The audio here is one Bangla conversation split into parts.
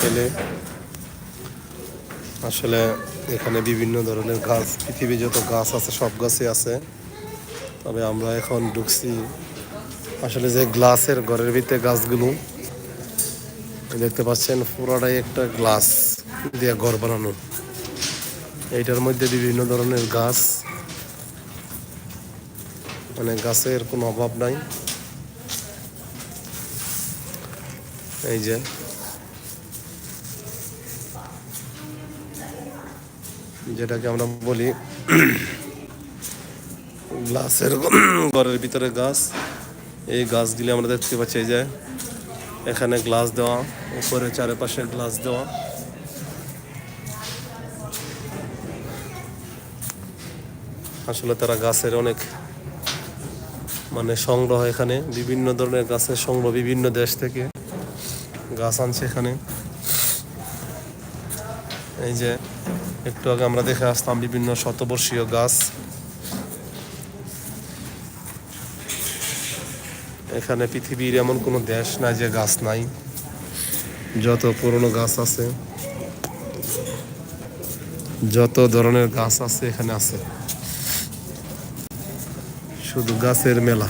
পেলে। আসলে এখানে বিভিন্ন ধরনের গাছ পৃথিবী যত গাছ আছে, সব গাছই আছে। তবে আমরা এখন ঢুকছি আসলে যে গ্লাসের ঘরের ভিতরে গাছগুলো দেখতে পাচ্ছেন পুরোটাই একটা গ্লাস দিয়ে ঘর বানানো। এইটার মধ্যে বিভিন্ন ধরনের গাছ। মানে গাছের কোনো অভাব নাই। এই যে যেটাকে আমরা বলি গ্লাসের ঘরের ভিতরে গাছ। এই গাছগুলি আমরা দেখতে পাচ্ছি, এই যে এখানে গ্লাস দেওয়া, উপরে চারিপাশে গ্লাস দেওয়া। আসলে তারা গাছের অনেক মানে সংগ্রহ এখানে, বিভিন্ন ধরনের গাছের সংগ্রহ বিভিন্ন দেশ থেকে গাছ আনছে এখানে। এই যে একটু আগে আমরা দেখে আসতাম বিভিন্ন শতবর্ষীয় গাছ। এখানে পৃথিবীর এমন কোনো দেশ নাই যে গাছ নাই, যত পুরনো গাছ আছে, যত ধরনের গাছ আছে এখানে আছে। শুধু গাছের মেলা।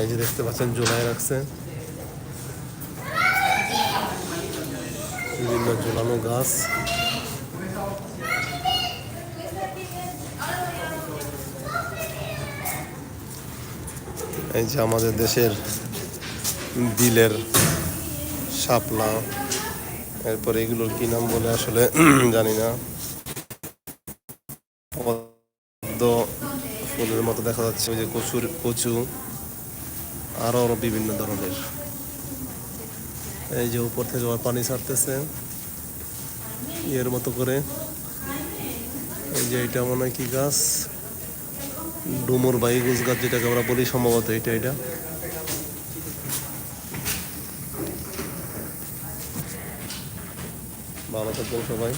এই যে দেখতে পাচ্ছেন, জোলাই রাখছে। বিভিন্ন ঝুলানো গাছ। এই যে আমাদের দেশের বিলের শাপলা, এরপর এগুলোর কি নাম বলে আসলে জানি না। ফুলের মতো দেখা যাচ্ছে, ওই যে কচুর কচু, আরও আরও বিভিন্ন ধরনের। এই যে উপর থেকে পানি ছাড়তেছে। ইয়ের মতো করে। এই যে এটা মনে কি গাছ? ডুমুর বা ইগুজ গাছ যেটাকে আমরা বলি সম্ভবত এটা এটা। ভালো থাকবেন সবাই।